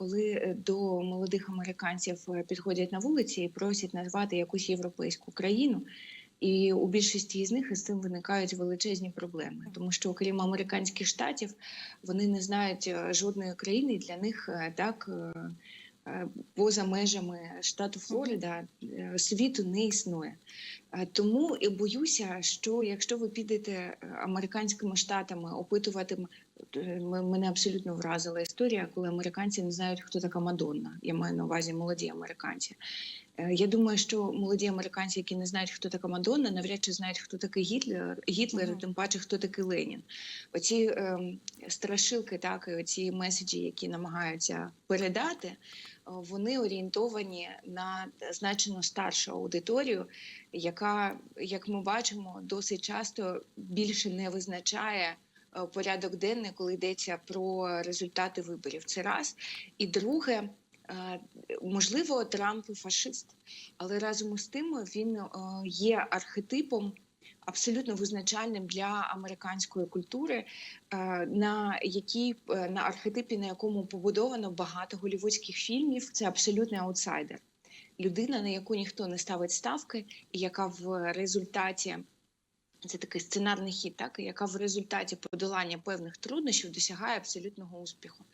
коли е, до молодих американців е, підходять на вулиці і просять назвати якусь європейську країну. І у більшості з них із цим виникають величезні проблеми, тому що окрім американських штатів вони не знають е, жодної країни. Для них так поза межами штату Флорида світу не існує. Е, Тому і боюся, що якщо ви підете е, американськими штатами опитувати е, мене абсолютно вразила історія, коли американці не знають, хто така Мадонна. Я маю на увазі молоді американці. Е, Я думаю, що молоді американці, які не знають, хто така Мадонна, навряд чи знають, хто такий Гітлер, Гітлер, і Мгм. тим паче, хто такий Ленін. Оці ем, страшилки, так і оці меседжі, які намагаються передати, е, вони орієнтовані на значно старшу аудиторію, яка, як ми бачимо, досить часто більше не визначає. е, Порядок денний, коли йдеться про результати виборів, це раз. І друге, е, можливо, Трамп фашист, але разом із тим він е, є архетипом абсолютно визначальним для американської культури, е, на якій е, на архетипі, на якому побудовано багато голівудських фільмів. Це абсолютний аутсайдер. Людина, на яку ніхто не ставить ставки, і яка в результаті це такий сценарний хід, так яка в результаті подолання певних труднощів досягає абсолютного успіху.